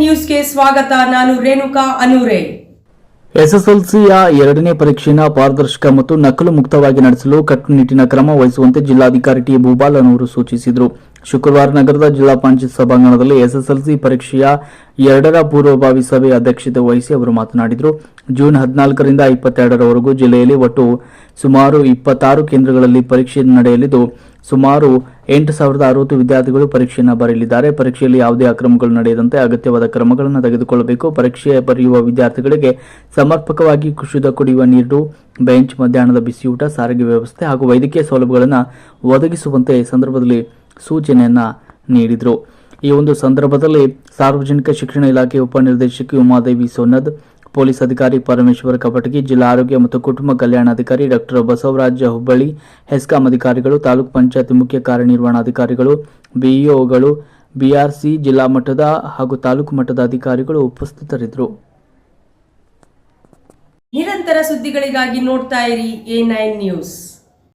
ನ್ಯೂಸ್ಗೆ ಸ್ವಾಗತ, ನಾನು ರೇಣುಕಾ ಅನೂರೆ. ಎಸ್ಎಸ್ಎಲ್ಸಿಯ ಎರಡನೇ ಪರೀಕ್ಷೆಯನ್ನು ಪಾರದರ್ಶಕ ಮತ್ತು ನಕಲು ಮುಕ್ತವಾಗಿ ನಡೆಸಲು ಕಟ್ಟುನಿಟ್ಟಿನ ಕ್ರಮ ವಹಿಸುವಂತೆ ಜಿಲ್ಲಾಧಿಕಾರಿ ಟಿ ಭೂಪಾಲ್ ಅವರು ಸೂಚಿಸಿದರು. ಶುಕ್ರವಾರ ನಗರದ ಜಿಲ್ಲಾ ಪಂಚಾಯತ್ ಸಭಾಂಗಣದಲ್ಲಿ ಎಸ್ಎಸ್ಎಲ್ಸಿ ಪರೀಕ್ಷೆಯ ಎರಡರ ಪೂರ್ವಭಾವಿ ಸಭೆ ಅಧ್ಯಕ್ಷತೆ ವಹಿಸಿ ಅವರು ಮಾತನಾಡಿದರು. ಜೂನ್ ಹದಿನಾಲ್ಕರಿಂದ ಇಪ್ಪತ್ತೆರಡರವರೆಗೂ ಜಿಲ್ಲೆಯಲ್ಲಿ ಒಟ್ಟು ಸುಮಾರು ಇಪ್ಪತ್ತಾರು ಕೇಂದ್ರಗಳಲ್ಲಿ ಪರೀಕ್ಷೆ ನಡೆಯಲಿದ್ದು, ಸುಮಾರು ಎಂಟು ಸಾವಿರದ ಅರವತ್ತು ವಿದ್ಯಾರ್ಥಿಗಳು ಪರೀಕ್ಷೆಯನ್ನು ಬರೆಯಲಿದ್ದಾರೆ. ಪರೀಕ್ಷೆಯಲ್ಲಿ ಯಾವುದೇ ಅಕ್ರಮಗಳು ನಡೆಯದಂತೆ ಅಗತ್ಯವಾದ ಕ್ರಮಗಳನ್ನು ತೆಗೆದುಕೊಳ್ಳಬೇಕು. ಪರೀಕ್ಷೆ ಬರೆಯುವ ವಿದ್ಯಾರ್ಥಿಗಳಿಗೆ ಸಮರ್ಪಕವಾಗಿ ಶುದ್ಧ ಕುಡಿಯುವ ನೀರು, ಬೆಂಚ್, ಮಧ್ಯಾಹ್ನದ ಬಿಸಿಯೂಟ, ಸಾರಿಗೆ ವ್ಯವಸ್ಥೆ ಹಾಗೂ ವೈದ್ಯಕೀಯ ಸೌಲಭ್ಯಗಳನ್ನು ಒದಗಿಸುವಂತೆ ಸಂದರ್ಭದಲ್ಲಿ ಸೂಚನೆಯನ್ನ ನೀಡಿದರು. ಈ ಒಂದು ಸಂದರ್ಭದಲ್ಲಿ ಸಾರ್ವಜನಿಕ ಶಿಕ್ಷಣ ಇಲಾಖೆ ಉಪನಿರ್ದೇಶಕಿ ಉಮಾದೇವಿ ಸೋನದ್, ಪೊಲೀಸ್ ಅಧಿಕಾರಿ ಪರಮೇಶ್ವರ ಕಪಟಗಿ ಜಿಲ್ಲಾ ಆರೋಗ್ಯ ಮತ್ತು ಕುಟುಂಬ ಕಲ್ಯಾಣಾಧಿಕಾರಿ ಡಾಕ್ಟರ್ ಬಸವರಾಜ ಹುಬ್ಬಳ್ಳಿ, ಹೆಸ್ಕಾಂ ಅಧಿಕಾರಿಗಳು, ತಾಲೂಕು ಪಂಚಾಯತ್ ಮುಖ್ಯ ಕಾರ್ಯನಿರ್ವಹಣಾಧಿಕಾರಿಗಳು, ಬಿಇಒಗಳು, ಬಿಆರ್ಸಿ, ಜಿಲ್ಲಾ ಮಟ್ಟದ ಹಾಗೂ ತಾಲೂಕು ಮಟ್ಟದ ಅಧಿಕಾರಿಗಳು ಉಪಸ್ಥಿತರಿದ್ದರು. ನಿರಂತರ ಸುದ್ದಿಗಳಿಗಾಗಿ ನೋಡ್ತಾ ಇರಿ ಎ ನ್ಯೂಸ್.